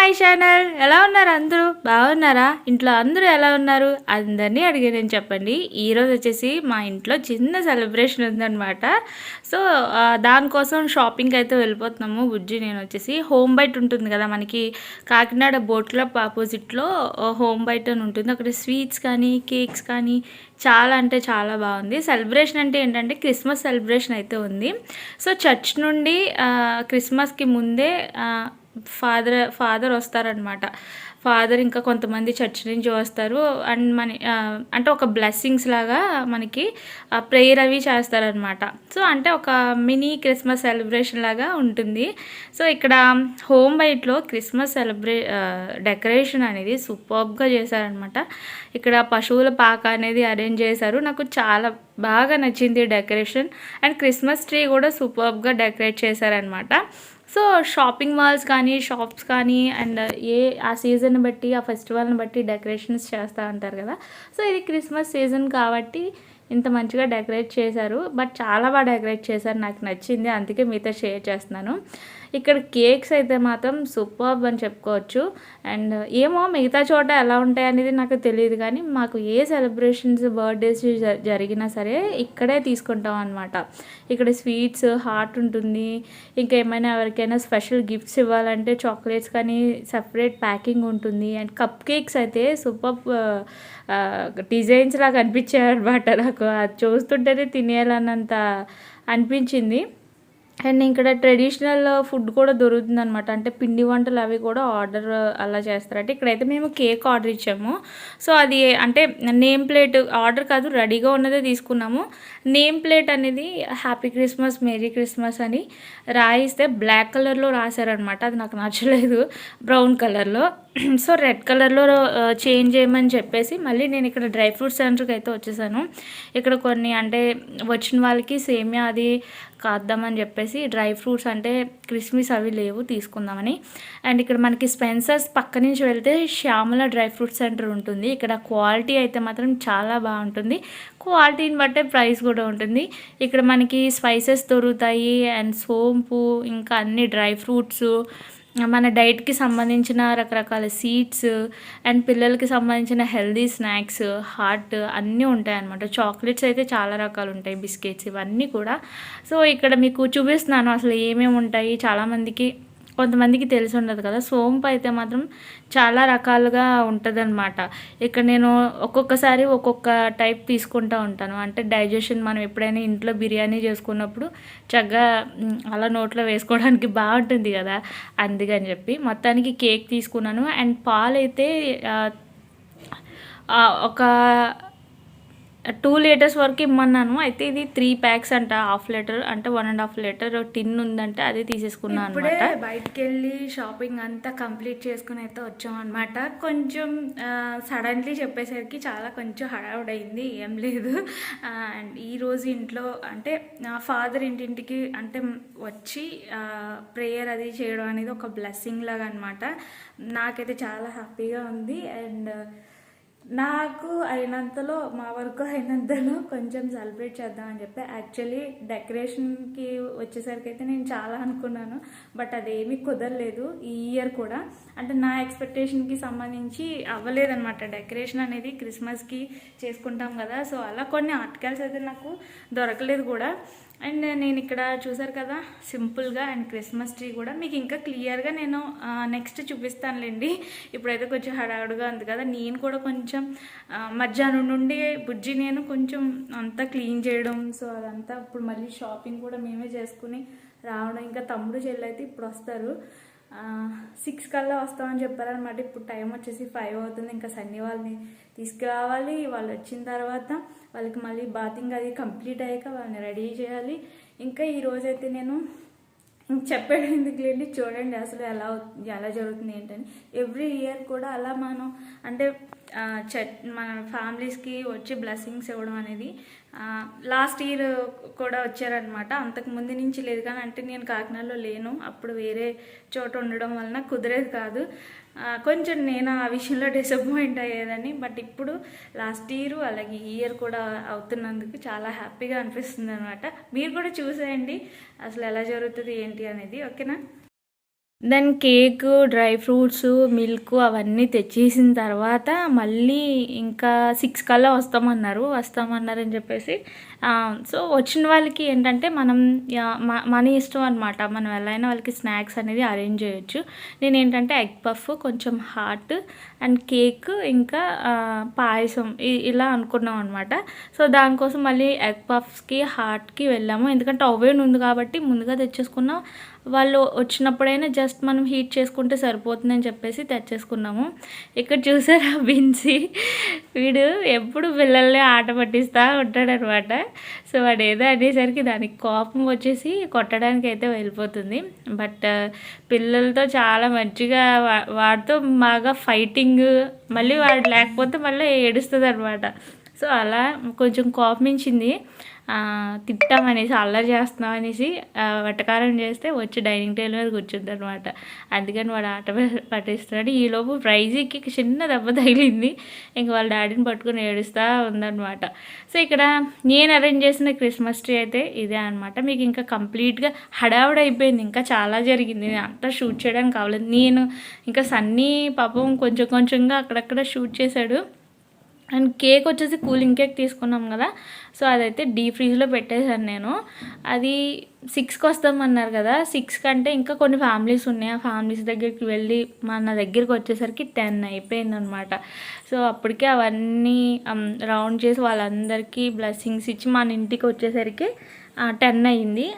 My channel. ఎలా ఉన్నారు అందరూ? బాగున్నారా? ఇంట్లో అందరూ ఎలా ఉన్నారు? అందరినీ అడిగానని చెప్పండి. ఈరోజు వచ్చేసి మా ఇంట్లో చిన్న సెలబ్రేషన్ ఉందన్నమాట. సో దానికోసం షాపింగ్కి అయితే వెళ్ళిపోతున్నాము. బుజ్జి నేను వచ్చేసి హోమ్ బైట్ ఉంటుంది కదా మనకి కాకినాడ బోట్ క్లబ్ ఆపోజిట్లో హోమ్ బైట్ అని ఉంటుంది. అక్కడ స్వీట్స్ కానీ కేక్స్ కానీ చాలా అంటే చాలా బాగుంది. సెలబ్రేషన్ అంటే ఏంటంటే క్రిస్మస్ సెలబ్రేషన్ అయితే ఉంది. సో చర్చ్ నుండి క్రిస్మస్కి ముందే ఫాదర్ ఫాదర్ వస్తారనమాట ఫాదర్ ఇంకా కొంతమంది చర్చ్ నుంచి వస్తారు. అండ్ మన అంటే ఒక బ్లెస్సింగ్స్ లాగా మనకి ప్రేయర్ అవి చేస్తారనమాట సో అంటే ఒక మినీ క్రిస్మస్ సెలబ్రేషన్ లాగా ఉంటుంది. సో ఇక్కడ హోమ్ బైట్లో క్రిస్మస్ సెలబ్రే డెకరేషన్ అనేది సూపర్బ్గా చేశారనమాట ఇక్కడ పశువుల పాక అనేది అరేంజ్ చేశారు. నాకు చాలా బాగా నచ్చింది డెకరేషన్. అండ్ క్రిస్మస్ ట్రీ కూడా సూపర్బ్గా డెకరేట్ చేశారనమాట సో షాపింగ్ మాల్స్ కానీ షాప్స్ కానీ అండ్ ఏ ఆ సీజన్ బట్టి ఆ ఫెస్టివల్ని బట్టి డెకరేషన్స్ చేస్తూ ఉంటారు కదా. సో ఇది క్రిస్మస్ సీజన్ కాబట్టి ఇంత మంచిగా డెకరేట్ చేశారు. బట్ చాలా బాగా డెకరేట్ చేశారు. నాకు నచ్చింది. అందుకే మీతో షేర్ చేస్తున్నాను. ఇక్కడ కేక్స్ అయితే మాత్రం సూపర్బ్ అని చెప్పుకోవచ్చు. అండ్ ఏమో మిగతా చోట ఎలా ఉంటాయి అనేది నాకు తెలియదు కానీ మాకు ఏ సెలబ్రేషన్స్ బర్త్డేస్ జరిగినా సరే ఇక్కడే తీసుకుంటాం అనమాట ఇక్కడ స్వీట్స్ హాట్ ఉంటుంది. ఇంకా ఏమైనా ఎవరికైనా స్పెషల్ గిఫ్ట్స్ ఇవ్వాలంటే చాక్లెట్స్ కానీ సపరేట్ ప్యాకింగ్ ఉంటుంది. అండ్ కప్ కేక్స్ అయితే సూపర్ డిజైన్స్ లాగా అనిపించాయి అనమాట నాకు. అది చూస్తుంటేనే తినేయాలన్నంత అనిపించింది. అండ్ ఇక్కడ ట్రెడిషనల్ ఫుడ్ కూడా దొరుకుతుంది అనమాట అంటే పిండి వంటలు అవి కూడా ఆర్డర్ అలా చేస్తారంటే ఇక్కడైతే మేము కేక్ ఆర్డర్ ఇచ్చాము. సో అది అంటే నేమ్ ప్లేట్ ఆర్డర్ కాదు రెడీగా ఉన్నదే తీసుకున్నాము. నేమ్ ప్లేట్ అనేది హ్యాపీ క్రిస్మస్ మేరీ క్రిస్మస్ అని రాయిస్తే బ్లాక్ కలర్లో రాశారనమాట అది నాకు నచ్చలేదు బ్రౌన్ కలర్లో. సో రెడ్ కలర్లో చేంజ్ చేయమని చెప్పేసి మళ్ళీ నేను ఇక్కడ డ్రై ఫ్రూట్ సెంటర్కి అయితే వచ్చేసాను. ఇక్కడ కొన్ని అంటే వచ్చిన వాళ్ళకి సేమియా అది కాద్దామని చెప్పేసి డ్రై ఫ్రూట్స్ అంటే క్రిస్మస్ అవి లేవు తీసుకుందామని. అండ్ ఇక్కడ మనకి స్పెన్సర్స్ పక్క నుంచి వెళ్తే శ్యామల డ్రై ఫ్రూట్ సెంటర్ ఉంటుంది. ఇక్కడ క్వాలిటీ అయితే మాత్రం చాలా బాగుంటుంది. క్వాలిటీని బట్టే ప్రైస్ కూడా ఉంటుంది. ఇక్కడ మనకి స్పైసెస్ దొరుకుతాయి అండ్ సోంపు ఇంకా అన్ని డ్రై ఫ్రూట్స్ మన డైట్కి సంబంధించిన రకరకాల సీడ్స్ అండ్ పిల్లలకి సంబంధించిన హెల్దీ స్నాక్స్ హాట్ అన్నీ ఉంటాయన్నమాట. చాక్లెట్స్ అయితే చాలా రకాలు ఉంటాయి బిస్కెట్స్ ఇవన్నీ కూడా. సో ఇక్కడ మీకు చూపిస్తున్నాను అసలు ఏమేమి ఉంటాయి చాలామందికి కొంతమందికి తెలిసి ఉండదు కదా. సోంపు అయితే మాత్రం చాలా రకాలుగా ఉంటుందన్నమాట. ఇక్కడ నేను ఒక్కొక్కసారి ఒక్కొక్క టైప్ తీసుకుంటూ ఉంటాను. అంటే డైజెషన్ మనం ఎప్పుడైనా ఇంట్లో బిర్యానీ చేసుకున్నప్పుడు చక్కగా అలా నోట్లో వేసుకోవడానికి బాగుంటుంది కదా. అందుకని చెప్పి మొత్తానికి కేక్ తీసుకున్నాను. అండ్ పాలు అయితే ఒక టూ లీటర్స్ వరకు ఇమ్మన్నాను. అయితే ఇది త్రీ ప్యాక్స్ అంట హాఫ్ లీటర్ అంటే one and half litre tin ఉందంటే అదే తీసేసుకున్నాను అనమాట బయటికి వెళ్ళి షాపింగ్ అంతా కంప్లీట్ చేసుకుని అయితే వచ్చాం అనమాట కొంచెం సడన్లీ చెప్పేసరికి చాలా కొంచెం హడావుడైంది ఏం లేదు. అండ్ ఈ రోజు ఇంట్లో అంటే నా ఫాదర్ ఇంటింటికి అంటే వచ్చి ప్రేయర్ అది చేయడం అనేది ఒక బ్లెస్సింగ్ లాగా అనమాట నాకైతే చాలా హ్యాపీగా ఉంది. అండ్ నాకు అయినంతలో మా వరకు అయినంతలో కొంచెం సెలబ్రేట్ చేద్దామని చెప్పి యాక్చువల్లీ డెకరేషన్కి వచ్చేసరికి అయితే నేను చాలా అనుకున్నాను బట్ అదేమీ కుదరలేదు ఈ ఇయర్ కూడా. అంటే నా ఎక్స్పెక్టేషన్కి సంబంధించి అవ్వలేదన్నమాట. డెకరేషన్ అనేది క్రిస్మస్కి చేసుకుంటాం కదా సో అలా కొన్ని ఆర్టికల్స్ అయితే నాకు దొరకలేదు కూడా. అండ్ నేను ఇక్కడ చూసారు కదా సింపుల్గా అండ్ క్రిస్మస్ ట్రీ కూడా. మీకు ఇంకా క్లియర్గా నేను నెక్స్ట్ చూపిస్తానులేండి. ఇప్పుడైతే కొంచెం హడావుడిగా ఉంది కదా నేను కూడా కొంచెం మధ్యాహ్నం నుండి బుజ్జి నేను కొంచెం అంతా క్లీన్ చేయడం సో అదంతా ఇప్పుడు మళ్ళీ షాపింగ్ కూడా మేమే చేసుకుని రావడం. ఇంకా తమ్ముడు చెల్లి అయితే ఇప్పుడు వస్తారు. సిక్స్ కల్లా వస్తామని చెప్పారనమాట ఇప్పుడు టైం వచ్చేసి ఫైవ్ అవుతుంది. ఇంకా సన్నీ వాళ్ళని తీసుకురావాలి. వాళ్ళు వచ్చిన తర్వాత వాళ్ళకి మళ్ళీ బాతింగ్ అది కంప్లీట్ అయ్యాక వాళ్ళని రెడీ చేయాలి. ఇంకా ఈరోజైతే నేను చెప్పాడు ఎందుకు లేండి? చూడండి అసలు ఎలా ఎలా జరుగుతుంది ఏంటని. ఎవ్రీ ఇయర్ కూడా అలా మనం అంటే ఆ, మన ఫ్యామిలీస్కి వచ్చి బ్లెస్సింగ్స్ ఇవ్వడం అనేది లాస్ట్ ఇయర్ కూడా వచ్చారనమాట అంతకు ముందు నుంచి లేదు కానీ అంటే నేను కాకినాడలో లేను. అప్పుడు వేరే చోట ఉండడం వలన కుదిరేది కాదు. కొంచెం నేను ఆ విషయంలో డిసప్పాయింట్ అయ్యేదని బట్ ఇప్పుడు లాస్ట్ ఇయర్ అలాగే ఈ ఇయర్ కూడా అవుతున్నందుకు చాలా హ్యాపీగా అనిపిస్తుంది అనమాట మీరు కూడా చూసేయండి. అసలు ఎలా జరుగుతుంది ఏంటి అనేది ఓకేనా then cake dry fruits milk అవన్నీ తెచ్చేసిన తర్వాత మళ్ళీ ఇంకా సిక్స్ కల్లా వస్తామన్నారు. వస్తామన్నారు అని చెప్పేసి సో వచ్చిన వాళ్ళకి ఏంటంటే మనం మన ఇష్టం అనమాట మనం ఎలా అయినా వాళ్ళకి స్నాక్స్ అనేది అరేంజ్ చేయొచ్చు. నేను ఏంటంటే ఎగ్ పఫ్ కొంచెం హాట్ అండ్ కేక్ ఇంకా పాయసం ఇలా అనుకున్నాం అనమాట సో దానికోసం మళ్ళీ ఎగ్ పఫ్స్కి హాట్కి వెళ్ళాము. ఎందుకంటే ఓవెన్ ఉంది కాబట్టి ముందుగా తెచ్చేసుకున్నాం. వాళ్ళు వచ్చినప్పుడైనా జస్ట్ మనం హీట్ చేసుకుంటే సరిపోతుందని చెప్పేసి తెచ్చేసుకున్నాము. ఇక్కడ చూసారా బిన్సీ వీడు ఎప్పుడు పిల్లల్ని ఆట పట్టిస్తూ ఉంటాడనమాట. సో వాడు ఏదో అనేసరికి దానికి కోపం వచ్చేసి కొట్టడానికి అయితే వెళ్ళిపోతుంది. బట్ పిల్లలతో చాలా మంచిగా వా- వాడితో బాగా ఫైటింగ్ మళ్ళీ వాడు లేకపోతే మళ్ళీ ఏడుస్తుంది అనమాట సో అలా కొంచెం కోపమించింది తిట్టామనేసి అల్లరి చేస్తున్నాం అనేసి వంటకారం వెటకారం చేస్తే వచ్చి డైనింగ్ టేబుల్ మీద కూర్చుంది అనమాట అందుకని వాడు ఆట పట్టిస్తున్నాడు. ఈలోపు ప్రైజీకి చిన్న దెబ్బ తగిలింది. ఇంక వాళ్ళ డాడీని పట్టుకుని ఏడుస్తూ ఉందన్నమాట. సో ఇక్కడ నేను అరేంజ్ చేసిన క్రిస్మస్ ట్రీ అయితే ఇదే అనమాట మీకు ఇంకా కంప్లీట్గా హడావుడి అయిపోయింది. ఇంకా చాలా జరిగింది. నేను అంతా షూట్ చేయడానికి కావలేదు నేను ఇంకా సన్నీ పాపం కొంచెం కొంచెంగా అక్కడక్కడ షూట్ చేశాడు. అండ్ కేక్ వచ్చేసి కూలింగ్ కేక్ తీసుకున్నాం కదా. సో అదైతే డీ ఫ్రీజ్లో పెట్టేశాను నేను. అది సిక్స్కి వస్తామన్నారు కదా. సిక్స్ కంటే ఇంకా కొన్ని ఫ్యామిలీస్ ఉన్నాయి. ఆ ఫ్యామిలీస్ దగ్గరికి వెళ్ళి మన దగ్గరికి వచ్చేసరికి టెన్ అయిపోయింది అనమాట సో అప్పటికే అవన్నీ రౌండ్ చేసి వాళ్ళందరికీ బ్లెస్సింగ్స్ ఇచ్చి మన ఇంటికి వచ్చేసరికి టెన్ అయ్యింది.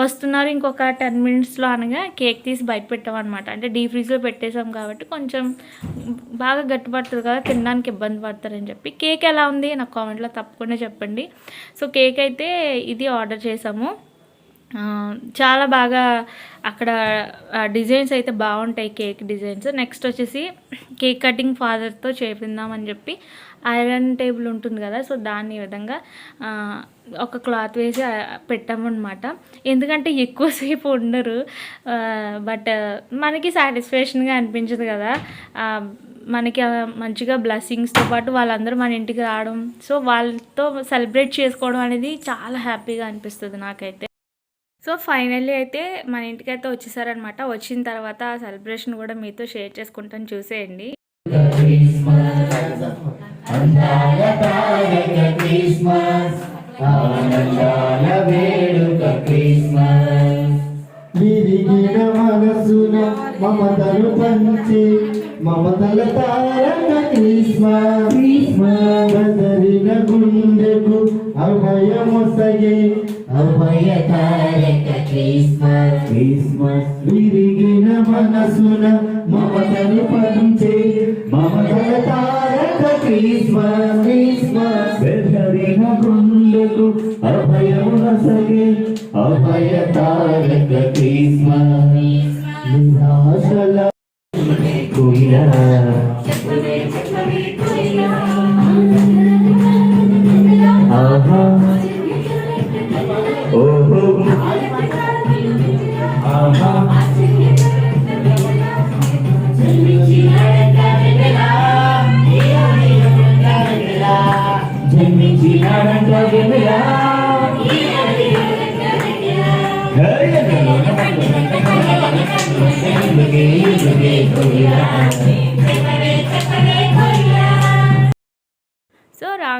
వస్తున్నారు ఇంకొక టెన్ మినిట్స్లో అనగా కేక్ తీసి బయట పెట్టామన్నమాట అంటే డీ ఫ్రీజ్లో పెట్టేసాం కాబట్టి కొంచెం బాగా గట్టిపడుతుంది కదా తినడానికి ఇబ్బంది పడతారని చెప్పి. కేక్ ఎలా ఉంది? నాకు కామెంట్లో తప్పకుండా చెప్పండి. సో కేక్ అయితే ఇది ఆర్డర్ చేసాము చాలా బాగా అక్కడ డిజైన్స్ అయితే బాగుంటాయి కేక్ డిజైన్స్ నెక్స్ట్ వచ్చేసి కేక్ కటింగ్ ఫాదర్తో చేపిందామని చెప్పి ఐరన్ టేబుల్ ఉంటుంది కదా సో దాన్ని విధంగా ఒక క్లాత్ వేసి పెట్టామన్నమాట ఎందుకంటే ఎక్కువసేపు ఉండరు బట్ మనకి సాటిస్ఫాక్షన్గా అనిపించదు కదా మనకి మంచిగా బ్లెస్సింగ్స్తో పాటు వాళ్ళందరూ మన ఇంటికి రావడం సో వాళ్ళతో సెలబ్రేట్ చేసుకోవడం అనేది చాలా హ్యాపీగా అనిపిస్తుంది నాకైతే సో ఫైనల్లీ అయితే మన ఇంటికైతే వచ్చేసారనమాట వచ్చిన తర్వాత ఆ సెలబ్రేషన్ కూడా మీతో షేర్ చేసుకుంటాను చూసేయండి అందాల తారక క్రిస్మస్ ఆనందాల వేడుక క్రిస్మస్ విరిగిన మనసున మమతలు పంచి మమతల తారక క్రిస్మస్ క్రిస్మస్ బదరిన గుండెకు అభయమొసగే అభయ తారక క్రిస్మస్ క్రిస్మస్ విరిగిన మనసున మమతలు పంచి మమతల తారక అభయ తారక క్రిస్మస్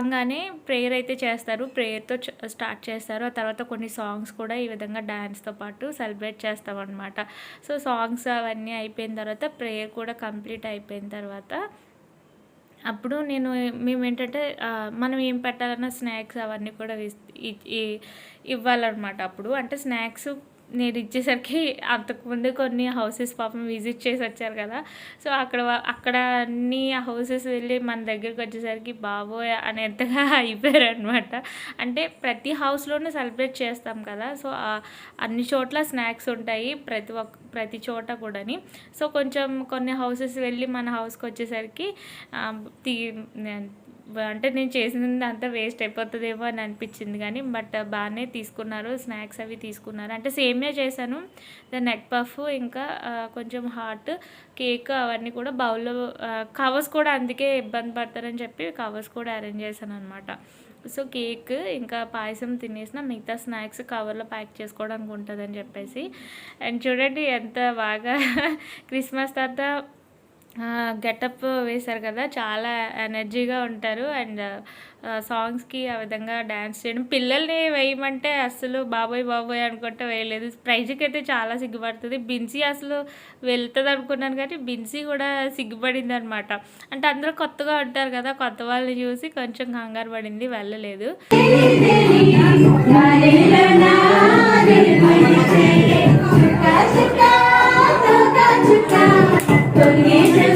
రాగానే ప్రేయర్ అయితే చేస్తారు. ప్రేయర్తో స్టార్ట్ చేస్తారు. ఆ తర్వాత కొన్ని సాంగ్స్ కూడా ఈ విధంగా డ్యాన్స్తో పాటు సెలబ్రేట్ చేస్తామన్నమాట. సో సాంగ్స్ అవన్నీ అయిపోయిన తర్వాత ప్రేయర్ కూడా కంప్లీట్ అయిపోయిన తర్వాత అప్పుడు నేను మేము ఏంటంటే మనం ఏం పెట్టాలన్నా స్నాక్స్ అవన్నీ కూడా ఇవ్వాలన్నమాట అప్పుడు. అంటే స్నాక్స్ నేను ఇచ్చేసరికి అంతకుముందు కొన్ని హౌసెస్ పాపం విజిట్ చేసి వచ్చారు కదా. సో అక్కడ అక్కడ అన్ని హౌసెస్ వెళ్ళి మన దగ్గరికి వచ్చేసరికి బాబోయ్ అనేంతగా అయిపోయారు అనమాట అంటే ప్రతి హౌస్లోనూ సెలబ్రేట్ చేస్తాం కదా. సో అన్ని చోట్ల స్నాక్స్ ఉంటాయి ప్రతి ఒక్క ప్రతి చోట కూడాని. సో కొంచెం కొన్ని హౌసెస్ వెళ్ళి మన హౌస్కి వచ్చేసరికి తీ అంటే నేను చేసింది అంతా వేస్ట్ అయిపోతుందేమో అని అనిపించింది కానీ బట్ బాగానే తీసుకున్నారు స్నాక్స్ అవి తీసుకున్నారు. అంటే సేమియా చేశాను దాని నెక్ పఫ్ ఇంకా కొంచెం హాట్ కేక్ అవన్నీ కూడా బౌల్లో కవర్స్ కూడా అందుకే ఇబ్బంది పడతారని చెప్పి కవర్స్ కూడా అరేంజ్ చేశాను అనమాట సో కేక్ ఇంకా పాయసం తినేసిన మిగతా స్నాక్స్ కవర్లో ప్యాక్ చేసుకోవడానికి ఉంటుందని చెప్పేసి. అండ్ చూడండి ఎంత బాగా క్రిస్మస్ తర్వాత గెటప్ వేశారు కదా చాలా ఎనర్జీగా ఉంటారు అండ్ సాంగ్స్కి ఆ విధంగా డ్యాన్స్ చేయడం. పిల్లల్ని వేయమంటే అసలు బాబోయ్ బాబోయ్ అనుకుంటే వేయలేదు. ప్రైజ్కి అయితే చాలా సిగ్గుపడుతుంది. బిన్సీ అసలు వెళ్తుంది అనుకున్నాను కానీ బిన్సీ కూడా సిగ్గుపడింది అనమాట అంటే అందరూ కొత్తగా ఉంటారు కదా కొత్త వాళ్ళని చూసి కొంచెం కంగారు పడింది వెళ్ళలేదు. 你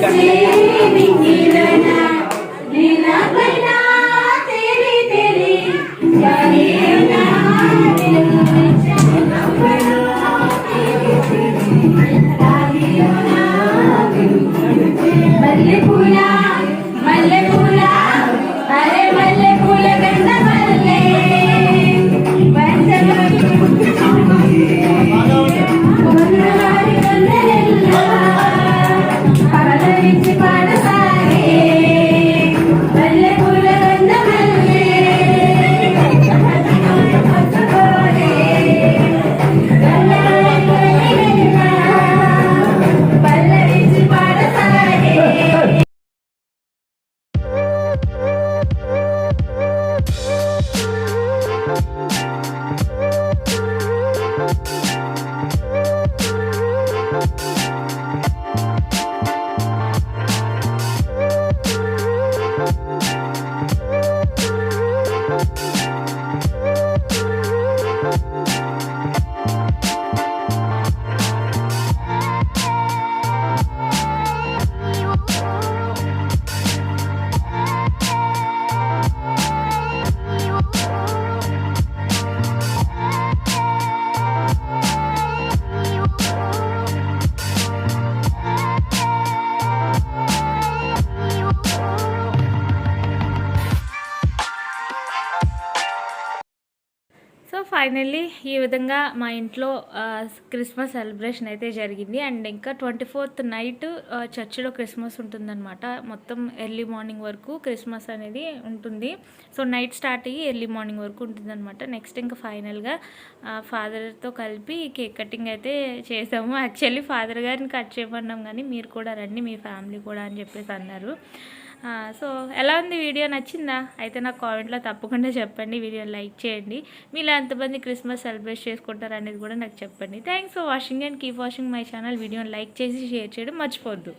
ఫైనల్లీ ఈ విధంగా మా ఇంట్లో క్రిస్మస్ సెలబ్రేషన్ అయితే జరిగింది. అండ్ ఇంకా ట్వంటీ ఫోర్త్ నైట్ చర్చిలో క్రిస్మస్ ఉంటుందన్నమాట. మొత్తం ఎర్లీ మార్నింగ్ వరకు క్రిస్మస్ అనేది ఉంటుంది. సో నైట్ స్టార్ట్ అయ్యి ఎర్లీ మార్నింగ్ వరకు ఉంటుందన్నమాట. నెక్స్ట్ ఇంకా ఫైనల్గా ఫాదర్తో కలిపి కేక్ కటింగ్ అయితే చేసాము. యాక్చువల్లీ ఫాదర్ గారిని కట్ చేయమన్నాం కానీ మీరు కూడా రండి మీ ఫ్యామిలీ కూడా అని చెప్పేసి అన్నారు. సో ఎలా ఉంది వీడియో? నచ్చిందా? అయితే నాకు కామెంట్లో తప్పకుండా చెప్పండి. వీడియో లైక్ చేయండి. మీలో ఎంతమంది క్రిస్మస్ సెలబ్రేట్ చేసుకుంటారు అనేది కూడా నాకు చెప్పండి. Thanks for watching and keep watching my channel. వీడియోని లైక్ చేసి షేర్ చేయడం మర్చిపోద్దు